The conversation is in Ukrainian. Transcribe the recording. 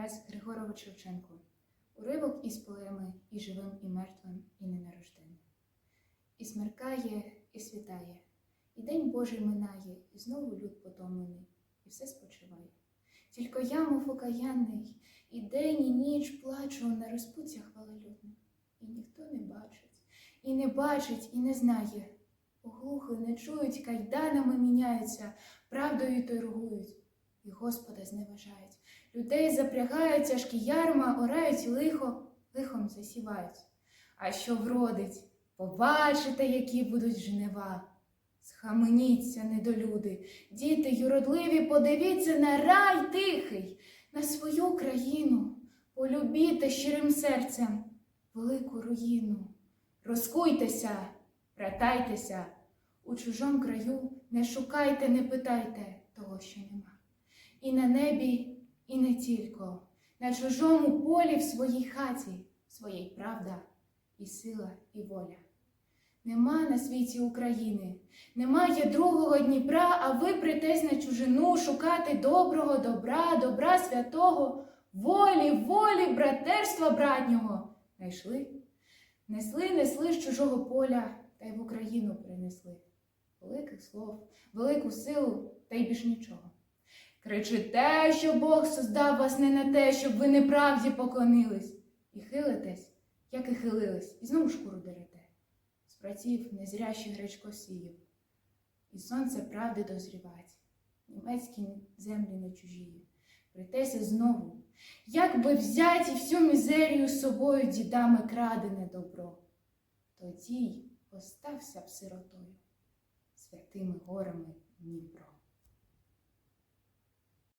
Тарас Григорович Шевченко. Уривок із поеми І живим, і мертвим, і ненарожденним. І смеркає, і світає, і день Божий минає, і знову люд потомлений, і все спочиває. Тільки я, мов окаянний, і день, і ніч плачу на розпуттях хвалолюдних, і ніхто не бачить, і не бачить, і не знає. Оглухли, не чують, кайданами міняються, правдою торгують, і Господа зневажають. Людей запрягають тяжкі ярма, орають лихо, лихом засівають. А що вродить, побачите, які будуть жнива. Схаменіться, недолюди, діти юродливі, подивіться на рай тихий, на свою країну, полюбіте щирим серцем велику руїну. Розкуйтеся, братайтеся, у чужому краю не шукайте, не питайте того, що нема. І на небі, і не тільки, на чужому полі в своїй хаті, своїй правда і сила, і воля. Нема на світі України, немає другого Дніпра, а ви притесь на чужину шукати доброго добра, добра святого, волі, волі, братерства братнього. Найшли, несли, несли з чужого поля, та й в Україну принесли. Великих слов, велику силу, та й більш нічого. Кричите, що Бог создав вас не на те, щоб ви неправді поклонились, і хилитесь, як і хилились, і знову шкуру дерете. З праців незрящих гречкосіїв, і сонце правди дозрівать, німецькі землі не чужі. Притеся знову, як би взяті всю мізерію з собою дідами крадене добро, тоді й остався б сиротою святими горами Дніпро.